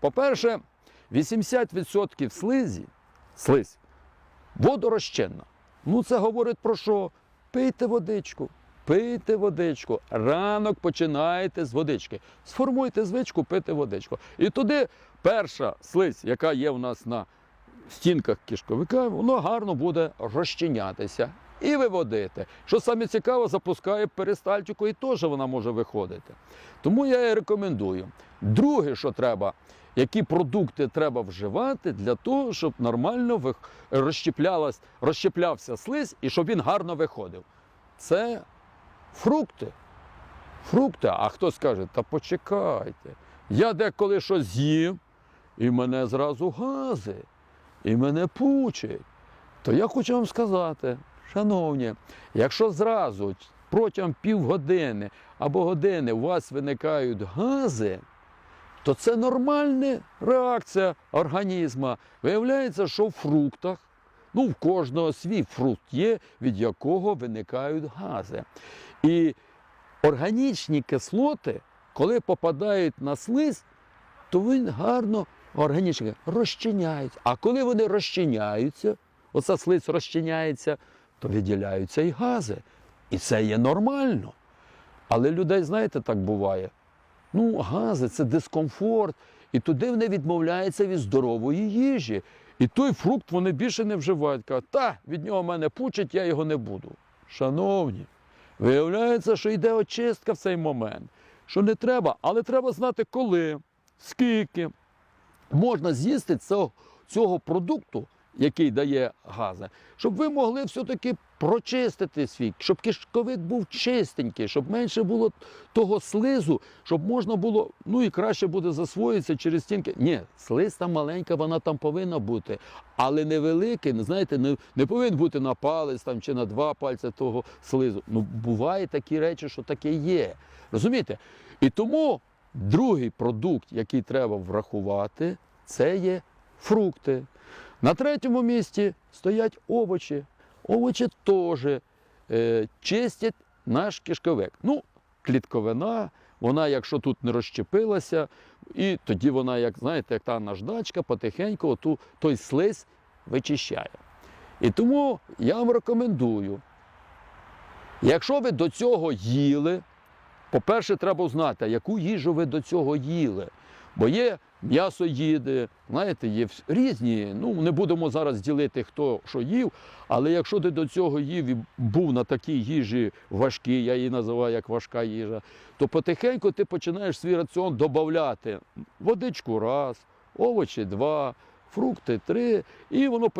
По-перше, 80% слизі, слизь, водорозчинна. Ну, це говорить про що? Пийте водичку. Пийте водичку. Ранок починаєте з водички. Сформуйте звичку пити водичку. І туди перша слизь, яка є у нас на стінках кишковика, воно гарно буде розчинятися і виводити. Що саме цікаво, запускає перистальтику і теж вона може виходити. Тому я і рекомендую. Друге, що треба, які продукти треба вживати для того, щоб нормально розщеплявся слизь і щоб він гарно виходив. Це фрукти. Фрукти. А хто скаже, та почекайте. Я деколи щось з'їв, і мене зразу гази, і мене пучить. То я хочу вам сказати, шановні, якщо зразу протягом півгодини або години у вас виникають гази, то це нормальна реакція організму. Виявляється, що в фруктах, ну в кожного свій фрукт є, від якого виникають гази. І органічні кислоти, коли попадають на слизь, то він гарно органічні розчиняється. А коли вони розчиняються, оця слизь розчиняється, то виділяються і гази. І це є нормально. Але людей, знаєте, так буває. Ну, гази це дискомфорт, і туди вони відмовляються від здорової їжі. І той фрукт вони більше не вживають. Кажуть, та від нього мене пучить, я його не буду. Шановні, виявляється, що йде очистка в цей момент, що не треба, але треба знати, коли, скільки можна з'їсти цього, цього продукту, який дає гази, щоб ви могли все-таки прочистити свій, щоб кишковик був чистенький, щоб менше було того слизу, щоб можна було, ну і краще буде засвоїтися через стінки. Ні, слиз там маленька, вона там повинна бути, але невеликий, не знаєте, не, не повинен бути на палець там, чи на два пальці того слизу. Ну, бувають такі речі, що таке є. Розумієте? І тому другий продукт, який треба врахувати, це є фрукти. На третьому місці стоять овочі. Овочі теж е, чистять наш кишковик. Ну, клітковина, вона, якщо тут не розщепилася, і тоді вона, як знаєте, як та наждачка, потихеньку оту, той слизь вичищає. І тому я вам рекомендую, якщо ви до цього їли, по-перше, треба знати, яку їжу ви до цього їли. Бо є м'ясоїди, знаєте, є різні. Ну, не будемо зараз ділити, хто що їв. Але якщо ти до цього їв і був на такій їжі важкій, я її називаю як важка їжа, то потихеньку ти починаєш свій раціон додати водичку раз, овочі два, фрукти три, і воно